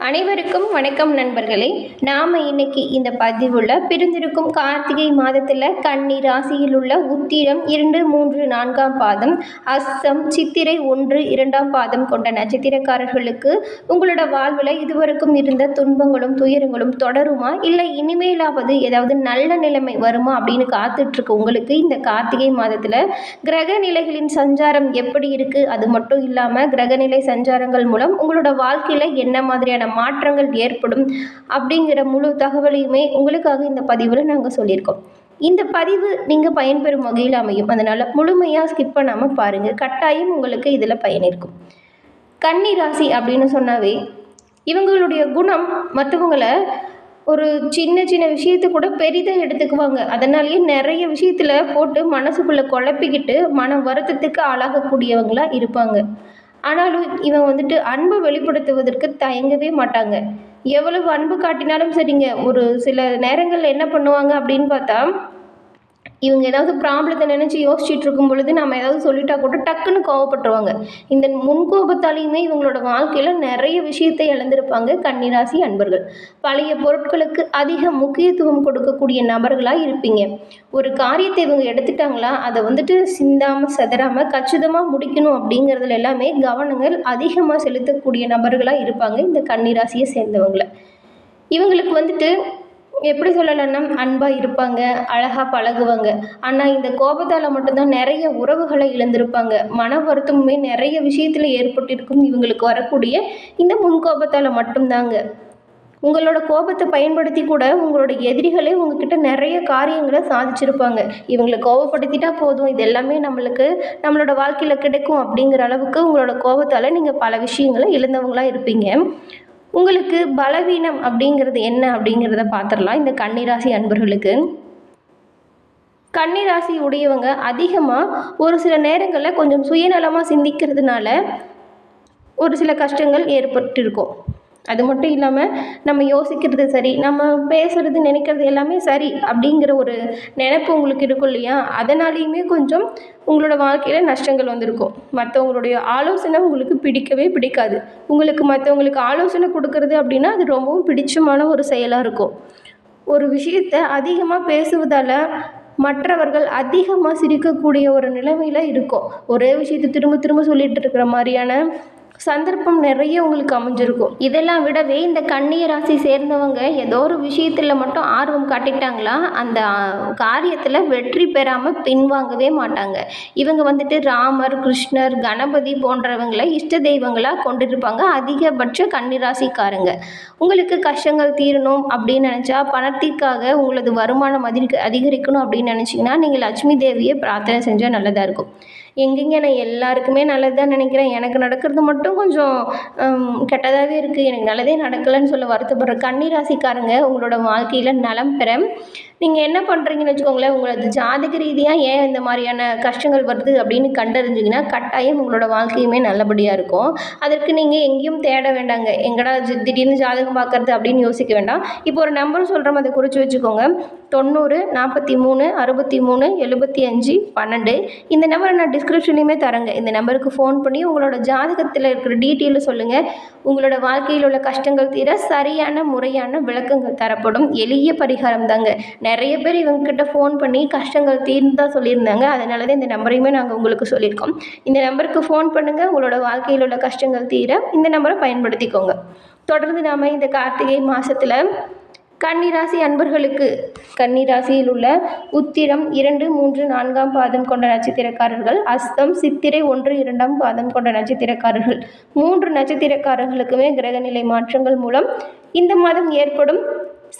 அனைவருக்கும் வணக்கம் நண்பர்களே. நாம் இன்னைக்கு இந்த பதிவில் பிரிந்திருக்கும் கார்த்திகை மாதத்தில் கன்னி ராசியில் உள்ள உத்திரம் இரண்டு மூன்று நான்காம் பாதம் அஸ்ஸம் சித்திரை ஒன்று இரண்டாம் பாதம் கொண்ட நட்சத்திரக்காரர்களுக்கு உங்களோட வாழ்வில் இதுவரைக்கும் இருந்த துன்பங்களும் துயரங்களும் தொடருமா? இல்லை இனிமேலாவது ஏதாவது நல்ல நிலைமை வருமா அப்படின்னு காத்துட்ருக்கு உங்களுக்கு இந்த கார்த்திகை மாதத்தில் கிரக நிலைகளின் சஞ்சாரம் எப்படி இருக்குது அது மட்டும் இல்லாமல் கிரகநிலை சஞ்சாரங்கள் மூலம் உங்களோட வாழ்க்கையில் என்ன மாதிரியான மாற்றங்கள் ஏற்படும் அப்படிங்கிற முழு தகவலையுமே உங்களுக்காக இந்த பதிவில் நாங்கள் சொல்லியிருக்கோம். இந்த பதிவு நீங்கள் பயன்பெறும் வகையில் அமையும். அதனால் முழுமையாக ஸ்கிப் பண்ணாமல் பாருங்கள் கட்டாயம் உங்களுக்கு இதில் பயன் இருக்கும் கன்னி ராசி அப்படின்னு சொன்னாவே இவங்களுடைய குணம் மற்றவங்களை ஒரு சின்ன சின்ன விஷயத்தை கூட பெரிதாக எடுத்துக்குவாங்க. அதனாலேயே நிறைய விஷயத்தில் போட்டு மனசுக்குள்ளே குழப்பிக்கிட்டு மன வருத்தத்துக்கு ஆளாகக்கூடியவங்களாக இருப்பாங்க. ஆனாலும் இவன் வந்துட்டு அன்பை வெளிப்படுத்துவதற்கு தயங்கவே மாட்டாங்க. எவ்வளவு அன்பு காட்டினாலும் சரிங்க. ஒரு சில நேரங்களில் என்ன பண்ணுவாங்க அப்படின்னு பார்த்தா இவங்க ஏதாவது ப்ராப்ளத்தை நினச்சி யோசிச்சுட்டு இருக்கும் பொழுது நம்ம ஏதாவது சொல்லிட்டா கூட டக்குன்னு கோவப்பட்டுருவாங்க. இந்த முன்கோபத்தாலையுமே இவங்களோட வாழ்க்கையில் நிறைய விஷயத்தை இழந்திருப்பாங்க கன்னிராசி அன்பர்கள். பழைய பொருட்களுக்கு அதிக முக்கியத்துவம் கொடுக்கக்கூடிய நபர்களாக இருப்பீங்க. ஒரு காரியத்தை இவங்க எடுத்துட்டாங்களா அதை வந்துட்டு சிந்தாமல் செதறாமல் கச்சிதமாக முடிக்கணும் அப்படிங்கிறதுல எல்லாமே கவனங்கள் அதிகமாக செலுத்தக்கூடிய நபர்களாக இருப்பாங்க இந்த கன்னிராசியை சேர்ந்தவங்களை. இவங்களுக்கு வந்துட்டு எப்படி சொல்லலைன்னா அன்பாக இருப்பாங்க அழகாக பழகுவாங்க. ஆனால் இந்த கோபத்தால் மட்டும்தான் நிறைய உறவுகளை இழந்திருப்பாங்க. மன வருத்தமுமே நிறைய விஷயத்தில் ஏற்பட்டிருக்கும். இவங்களுக்கு வரக்கூடிய இந்த முன்கோபத்தால் மட்டும்தாங்க. உங்களோட கோபத்தை பயன்படுத்தி கூட உங்களோட எதிரிகளே உங்ககிட்ட நிறைய காரியங்களை சாதிச்சிருப்பாங்க. இவங்களை கோபப்படுத்திட்டா போதும். இது எல்லாமே நம்மளுக்கு நம்மளோட வாழ்க்கையில் கிடைக்கும் அப்படிங்கிற அளவுக்கு உங்களோட கோபத்தால் நீங்கள் பல விஷயங்களை இழந்தவங்களாக இருப்பீங்க. உங்களுக்கு பலவீனம் அப்படிங்கிறது என்ன அப்படிங்கிறத பார்த்துடலாம். இந்த கன்னிராசி அன்பர்களுக்கு. கன்னிராசி உடையவங்க அதிகமாக ஒரு சில நேரங்களில் கொஞ்சம் சுயநலமாக சிந்திக்கிறதுனால ஒரு சில கஷ்டங்கள் ஏற்பட்டிருக்கும். அது மட்டும் இல்லாமல் நம்ம யோசிக்கிறது சரி நம்ம பேசுகிறது நினைக்கிறது எல்லாமே சரி அப்படிங்கிற ஒரு நினப்பு உங்களுக்கு இருக்கும் இல்லையா? அதனாலேயுமே கொஞ்சம் உங்களோட வாழ்க்கையில் நஷ்டங்கள் வந்திருக்கும். மற்றவங்களுடைய ஆலோசனை உங்களுக்கு பிடிக்கவே பிடிக்காது. உங்களுக்கு மற்றவங்களுக்கு ஆலோசனை கொடுக்கறது அப்படின்னா அது ரொம்பவும் பிடிச்சமான ஒரு செயலாக இருக்கும். ஒரு விஷயத்தை அதிகமாக பேசுவதால் மற்றவர்கள் அதிகமாக சிரிக்கக்கூடிய ஒரு நிலைமையில் இருக்கும். ஒரே விஷயத்தை திரும்ப திரும்ப சொல்லிகிட்டு இருக்கிற மாதிரியான சந்தர்ப்பம் நிறைய உங்களுக்கு அமைஞ்சிருக்கும். இதெல்லாம் விடவே இந்த கன்னிய ராசி சேர்ந்தவங்க ஏதோ ஒரு விஷயத்தில் மட்டும் ஆர்வம் காட்டிட்டாங்களா அந்த காரியத்தில் வெற்றி பெறாமல் பின்வாங்கவே மாட்டாங்க. இவங்க வந்துட்டு ராமர் கிருஷ்ணர் கணபதி போன்றவங்களை இஷ்ட தெய்வங்களாக கொண்டிருப்பாங்க அதிகபட்ச கன்னிராசிக்காரங்க உங்களுக்கு கஷ்டங்கள் தீரணும் அப்படின்னு நினச்சா பணத்திற்காக உங்களது வருமானம் அதிக அதிகரிக்கணும் அப்படின்னு நினச்சிங்கன்னா நீங்கள் லட்சுமி தேவியை பிரார்த்தனை செஞ்சால் நல்லதாக இருக்கும். எங்கெங்க நான் எல்லாருக்குமே நல்லது தான் நினைக்கிறேன். எனக்கு நடக்கிறது மட்டும் கொஞ்சம் கெட்டதாகவே இருக்குது எனக்கு நல்லதே நடக்கலைன்னு சொல்ல வருத்தப்படுற கன்னிராசிக்காரங்க உங்களோட வாழ்க்கையில் நலம் பெற. நீங்கள் என்ன பண்ணுறீங்கன்னு வச்சுக்கோங்களேன் உங்களது ஜாதக ரீதியாக ஏன் இந்த மாதிரியான கஷ்டங்கள் வருது அப்படின்னு கண்டறிஞ்சிங்கன்னா கட்டாயம் உங்களோட வாழ்க்கையுமே நல்லபடியாக இருக்கும். அதற்கு நீங்கள் எங்கேயும் தேட வேண்டாங்க. எங்கடா திடீர்னு ஜாதகம் பார்க்குறது அப்படின்னு யோசிக்க வேண்டாம். இப்போ ஒரு நம்பர் சொல்கிறோம் அதை குறித்து வச்சுக்கோங்க. தொண்ணூறு நாற்பத்தி மூணு அறுபத்தி மூணு எழுபத்தி அஞ்சு பன்னெண்டு. இந்த நம்பரை நான் டிஸ்கிரிப்ஷன்லேயுமே தரேங்க. இந்த நம்பருக்கு ஃபோன் பண்ணி உங்களோட ஜாதகத்தில் இருக்கிற டீட்டெயிலை சொல்லுங்கள் உங்களோட வாழ்க்கையில் உள்ள கஷ்டங்கள் தீர சரியான முறையான விளக்கங்கள் தரப்படும். எளிய பரிகாரம் தாங்க. நிறைய பேர் இவங்கக்கிட்ட ஃபோன் பண்ணி கஷ்டங்கள் தீர்ந்தா சொல்லியிருந்தாங்க. அதனால தான் இந்த நம்பரையுமே நாங்கள் உங்களுக்கு சொல்லியிருக்கோம். இந்த நம்பருக்கு ஃபோன் பண்ணுங்கள் உங்களோட வாழ்க்கையில் உள்ள கஷ்டங்கள் தீர இந்த நம்பரை பயன்படுத்திக்கோங்க. தொடர்ந்து நாம் இந்த கார்த்திகை மாதத்தில் கன்னிராசி அன்பர்களுக்கு கன்னிராசியில் உள்ள உத்திரம் இரண்டு மூன்று நான்காம் பாதம் கொண்ட நட்சத்திரக்காரர்கள் அஸ்தம் சித்திரை ஒன்று இரண்டாம் பாதம் கொண்ட நட்சத்திரக்காரர்கள். மூன்று நட்சத்திரக்காரர்களுக்குமே கிரகநிலை மாற்றங்கள் மூலம் இந்த மாதம் ஏற்படும்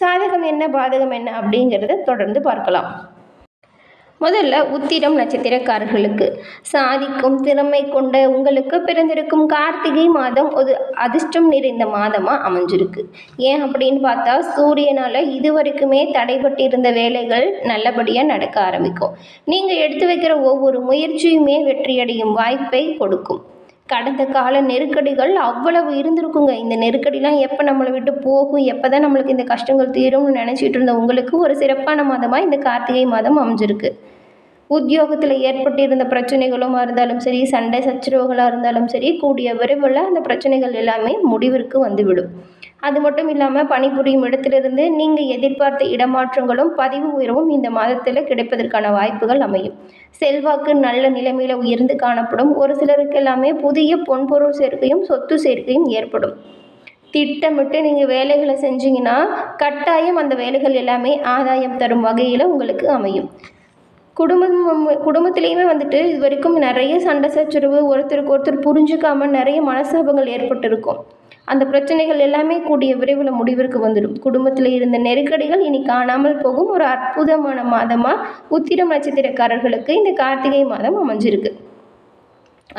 சாதகம் என்ன பாதகம் என்ன அப்படிங்கிறத தொடர்ந்து பார்க்கலாம். முதல்ல உத்திரம் நட்சத்திரக்காரர்களுக்கு. சாதிக்கும் திறமை கொண்ட உங்களுக்கு பிறந்திருக்கும் கார்த்திகை மாதம் ஒரு அதிர்ஷ்டம் நிறைந்த மாதமாக அமைஞ்சிருக்கு. ஏன் அப்படின்னு பார்த்தா சூரியனால் இது வரைக்குமே தடைபட்டிருந்த வேலைகள் நல்லபடியாக நடக்க ஆரம்பிக்கும். நீங்கள் எடுத்து வைக்கிற ஒவ்வொரு முயற்சியுமே வெற்றியடையும் வாய்ப்பை கொடுக்கும். கடந்த கால நெருக்கடிகள் அவ்வளவு இருந்திருக்குங்க. இந்த நெருக்கடிலாம் எப்போ நம்மளை விட்டு போகும்? எப்போ தான் நம்மளுக்கு இந்த கஷ்டங்கள் தீரும்னு நினச்சிட்டு இருந்த உங்களுக்கு ஒரு சிறப்பான மாதமாக இந்த கார்த்திகை மாதம் அமைஞ்சிருக்கு. உத்தியோகத்தில் ஏற்பட்டிருந்த பிரச்சனைகளும் இருந்தாலும் சரி சண்டை சச்சரவுகளாக இருந்தாலும் சரி கூடிய விரைவில் அந்த பிரச்சனைகள் எல்லாமே முடிவிற்கு வந்துவிடும். அது மட்டும் இல்லாமல் பணிபுரியும் இடத்திலிருந்து நீங்கள் எதிர்பார்த்த இடமாற்றங்களும் பதிவு உயர்வும் இந்த மாதத்தில் கிடைப்பதற்கான வாய்ப்புகள் அமையும். செல்வாக்கு நல்ல நிலைமையில் உயர்ந்து காணப்படும். ஒரு சிலருக்கு எல்லாமே புதிய பொன்பொருள் சேர்க்கையும் சொத்து சேர்க்கையும் ஏற்படும். திட்டமிட்டு நீங்கள் வேலைகளை செஞ்சீங்கன்னா கட்டாயம் அந்த வேலைகள் எல்லாமே ஆதாயம் தரும் வகையில் உங்களுக்கு அமையும். குடும்பம் குடும்பத்துலேயுமே வந்துட்டு இது வரைக்கும் நிறைய சண்டை சச்சரவு ஒருத்தருக்கு ஒருத்தர் புரிஞ்சுக்காம நிறைய மனஸ்தாபங்கள் ஏற்பட்டிருக்கும். அந்த பிரச்சனைகள் எல்லாமே கூடிய விரைவில் முடிவிற்கு வந்துடும். குடும்பத்தில் இருந்த நெருக்கடிகள் இனி காணாமல் போகும். ஒரு அற்புதமான மாதமாக உத்திரம் நட்சத்திரக்காரர்களுக்கு இந்த கார்த்திகை மாதம் அமைஞ்சிருக்கு.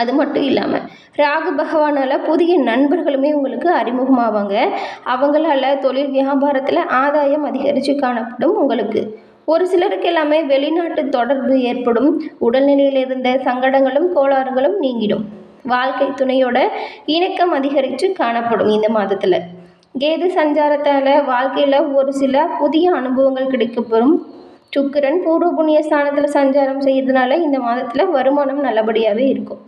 அது மட்டும் இல்லாமல் ராகு பகவானால் புதிய நண்பர்களுமே உங்களுக்கு அறிமுகமாவாங்க. அவங்களால தொழில் வியாபாரத்தில் ஆதாயம் அதிகரித்து காணப்படும் உங்களுக்கு. ஒரு சிலருக்கு எல்லாமே வெளிநாட்டு தொடர்பு ஏற்படும். உடல்நிலையில் இருந்த சங்கடங்களும் கோளாறுகளும் நீங்கிடும். வாழ்க்கை துணையோட இணக்கம் அதிகரித்து காணப்படும் இந்த மாதத்தில். கேது சஞ்சாரத்தால் வாழ்க்கையில் ஒரு சில புதிய அனுபவங்கள் கிடைக்கப்பெறும். சுக்கிரன் பூர்வ புண்ணிய ஸ்தானத்தில் சஞ்சாரம் செய்யறதுனால இந்த மாதத்தில் வருமானம் நல்லபடியாகவே இருக்கும்.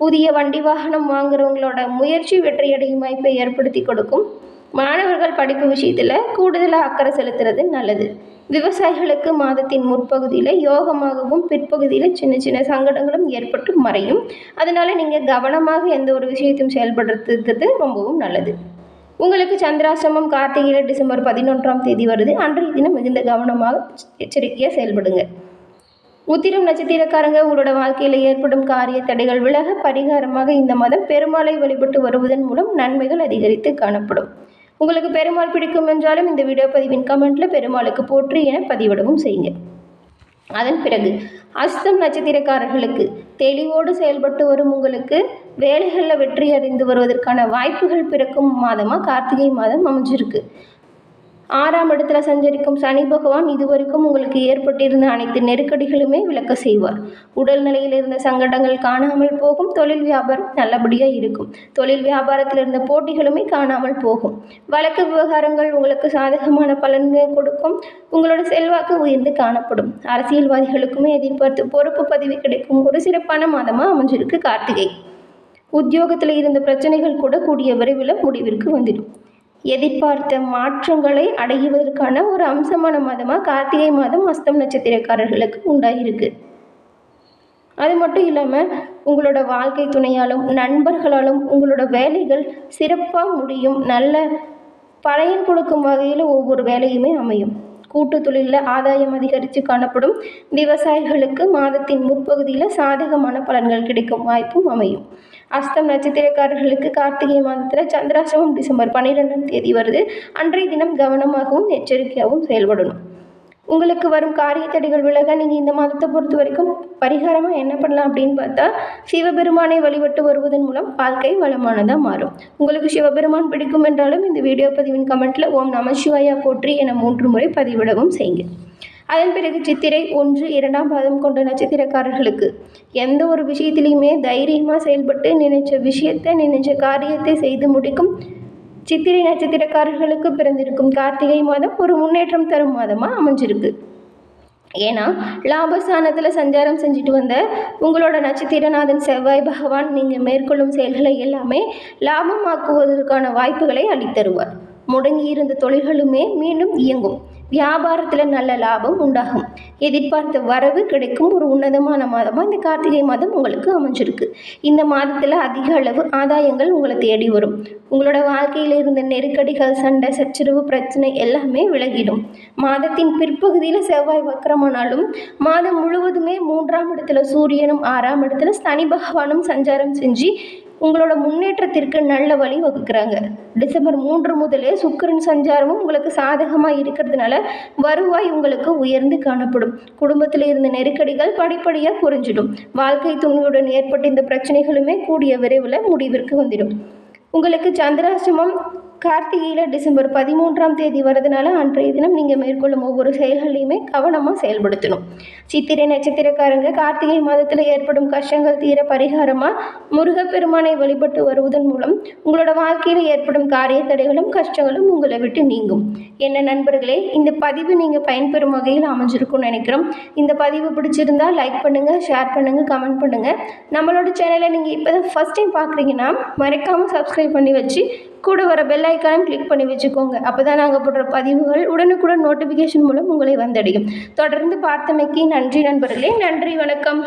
புதிய வண்டி வாகனம் வாங்குறவங்களோட முயற்சி வெற்றியடையும் வாய்ப்பை ஏற்படுத்தி கொடுக்கும். மாணவர்கள் படிப்பு விஷயத்தில் கூடுதலாக அக்கறை செலுத்துறது நல்லது. விவசாயிகளுக்கு மாதத்தின் முற்பகுதியில் யோகமாகவும் பிற்பகுதியில் சின்ன சின்ன சங்கடங்களும் ஏற்பட்டு மறையும். அதனால் நீங்கள் கவனமாக எந்த ஒரு விஷயத்தையும் செயல்படுத்துறது ரொம்பவும் நல்லது. உங்களுக்கு சந்திராசிரமம் கார்த்திகையில் டிசம்பர் பதினொன்றாம் தேதி வருது. அன்றைய தினம் மிகுந்த கவனமாக எச்சரிக்கையாக செயல்படுங்க. உத்திரம் நட்சத்திரக்காரங்க உங்களோட வாழ்க்கையில் ஏற்படும் காரிய தடைகள் விலக பரிகாரமாக இந்த மாதம் பெருமாளை வழிபட்டு வருவதன் மூலம் நன்மைகள் அதிகரித்து காணப்படும். உங்களுக்கு பெருமாள் பிடிக்கும் என்றாலும் இந்த வீடியோ பதிவின் கமெண்ட்டில் பெருமாளுக்கு போற்றி என பதிவிடவும் செய்யுங்க. அதன் பிறகு அஸ்தம் நட்சத்திரக்காரர்களுக்கு தெளிவோடு செயல்பட்டு வரும் உங்களுக்கு வேலைகளில் வெற்றி அறிந்து வருவதற்கான வாய்ப்புகள் பிறக்கும் மாதமாக கார்த்திகை மாதம் அமைஞ்சிருக்கு. ஆறாம் இடத்துல சஞ்சரிக்கும் சனி பகவான் இதுவரைக்கும் உங்களுக்கு ஏற்பட்டிருந்த அனைத்து நெருக்கடிகளுமே விளக்க செய்வார். உடல்நிலையில் இருந்த சங்கடங்கள் காணாமல் போகும். தொழில் வியாபாரம் நல்லபடியாக இருக்கும். தொழில் வியாபாரத்தில் இருந்த போட்டிகளுமே காணாமல் போகும். வழக்கு விவகாரங்கள் உங்களுக்கு சாதகமான பலன்களை கொடுக்கும். உங்களோட செல்வாக்கு உயர்ந்து காணப்படும். அரசியல்வாதிகளுக்குமே எதிர்பார்த்து பொறுப்பு பதவி கிடைக்கும் ஒரு சிறப்பான மாதமாக அமைஞ்சிருக்கு கார்த்திகை. உத்தியோகத்தில் இருந்த பிரச்சனைகள் கூட கூடிய விரைவில் முடிவிற்கு வந்துடும். எதிர்பார்த்த மாற்றங்களை அடைவதற்கான ஒரு அம்சமான மாதமாக கார்த்திகை மாதம் அஸ்தம் நட்சத்திரக்காரர்களுக்கு உண்டாகிருக்கு அது மட்டும் இல்லாமல் உங்களோட வாழ்க்கை துணையாலும் நண்பர்களாலும் உங்களோட வேலைகள் சிறப்பாக முடியும். நல்ல பயன் கொடுக்கும் வகையில் ஒவ்வொரு வேலையுமே அமையும். கூட்டு தொழிலில் ஆதாயம் அதிகரித்து காணப்படும் விவசாயிகளுக்கு மாதத்தின் முற்பகுதியில் சாதகமான பலன்கள் கிடைக்கும் வாய்ப்பும் அமையும். அஸ்தம் நட்சத்திரக்காரர்களுக்கு கார்த்திகை மாதத்தில் சந்திராசிரமம் டிசம்பர் பன்னிரெண்டாம் தேதி வருது. அன்றைய தினம் கவனமாகவும் எச்சரிக்கையாகவும் செயல்படணும். உங்களுக்கு வரும் காரிய தடைகள் விலக நீங்கள் இந்த மாதத்தை பொறுத்த வரைக்கும் பரிகாரமாக என்ன பண்ணலாம் அப்படின்னு பார்த்தா சிவபெருமானை வழிபட்டு வருவதன் மூலம் வாழ்க்கை வளமானதாக மாறும். உங்களுக்கு சிவபெருமான் பிடிக்கும் என்றாலும் இந்த வீடியோ பதிவின் கமெண்ட்டில் ஓம் நம சிவாயா போற்றி என மூன்று முறை பதிவிடவும் செய்யுங்க. அதன் பிறகு சித்திரை ஒன்று இரண்டாம் பாதம் கொண்ட நட்சத்திரக்காரர்களுக்கு எந்த ஒரு விஷயத்திலையுமே தைரியமாக செயல்பட்டு நினைச்ச விஷயத்தை நினைச்ச காரியத்தை செய்து முடிக்கும் சித்திரை நட்சத்திரக்காரர்களுக்கு பிறந்திருக்கும் கார்த்திகை மாதம் ஒரு முன்னேற்றம் தரும் மாதமாக அமைஞ்சிருக்கு. ஏன்னா லாபஸ்தானத்தில் சஞ்சாரம் செஞ்சுட்டு வந்த உங்களோட நட்சத்திரநாதன் செவ்வாய் பகவான் நீங்கள் மேற்கொள்ளும் செயல்களை எல்லாமே லாபமாக்குவதற்கான வாய்ப்புகளை அளித்தருவார். முடங்கி இருந்த தொழில்களுமே மீண்டும் இயங்கும். வியாபாரத்தில் நல்ல லாபம் உண்டாகும். எதிர்பார்த்த வரவு கிடைக்கும். ஒரு உன்னதமான மாதமாக இந்த கார்த்திகை மாதம் உங்களுக்கு அமைஞ்சிருக்கு. இந்த மாதத்தில் அதிக அளவு ஆதாயங்கள் உங்களை தேடி வரும். உங்களோட வாழ்க்கையில் இருந்த நெருக்கடிகள் சண்டை சச்சரவு பிரச்சனை எல்லாமே விலகிடும். மாதத்தின் பிற்பகுதியில் செவ்வாய் வக்கரமானாலும் மாதம் முழுவதுமே மூன்றாம் இடத்துல சூரியனும் ஆறாம் இடத்துல சனி பகவானும் சஞ்சாரம் செஞ்சு உங்களோட முன்னேற்றத்திற்கு நல்ல வழி வகுக்கிறாங்க. டிசம்பர் மூன்று முதலே சுக்கிரன் சஞ்சாரமும் உங்களுக்கு சாதகமாக இருக்கிறதுனால வருவாய் உங்களுக்கு உயர்ந்து காணப்படும். குடும்பத்தில் இருந்த நெருக்கடிகள் படிப்படியாக குறைஞ்சிடும் வாழ்க்கை துணையுடன் ஏற்பட்ட இந்த பிரச்சனைகளுமே கூடிய விரைவில் முடிவிற்கு வந்துடும். உங்களுக்கு சந்திராசிரமம் கார்த்திகையில் டிசம்பர் பதிமூன்றாம் தேதி வரதுனால அன்றைய தினம் நீங்கள் மேற்கொள்ளும் ஒவ்வொரு செயல்களையுமே கவனமாக செயல்படுத்தணும். சித்திரை நட்சத்திரக்காரங்க கார்த்திகை மாதத்தில் ஏற்படும் கஷ்டங்கள் தீர பரிகாரமாக முருகப்பெருமானை வழிபட்டு வருவதன் மூலம் உங்களோட வாழ்க்கையில் ஏற்படும் காரிய தடைகளும் கஷ்டங்களும் உங்களை விட்டு நீங்கும். என்ன நண்பர்களே இந்த பதிவு நீங்கள் பயன்பெறும் வகையில் அமைஞ்சிருக்கும்னு நினைக்கிறோம். இந்த பதிவு பிடிச்சிருந்தா லைக் பண்ணுங்கள் ஷேர் பண்ணுங்கள் கமெண்ட் பண்ணுங்கள் நம்மளோட சேனலை நீங்கள் இப்போ தான் ஃபஸ்ட் டைம் பார்க்குறீங்கன்னா மறக்காமல் சப்ஸ்கிரைப் பண்ணி வச்சு கூட வர பெல் ஐக்கானும் கிளிக் பண்ணி வச்சுக்கோங்க. அப்போ தான் நாங்கள் போடுற பதிவுகள் உடனுக்குடன் நோட்டிஃபிகேஷன் மூலம் உங்களை வந்தடையும். தொடர்ந்து பார்த்தமைக்கு நன்றி நண்பர்களே. நன்றி வணக்கம்.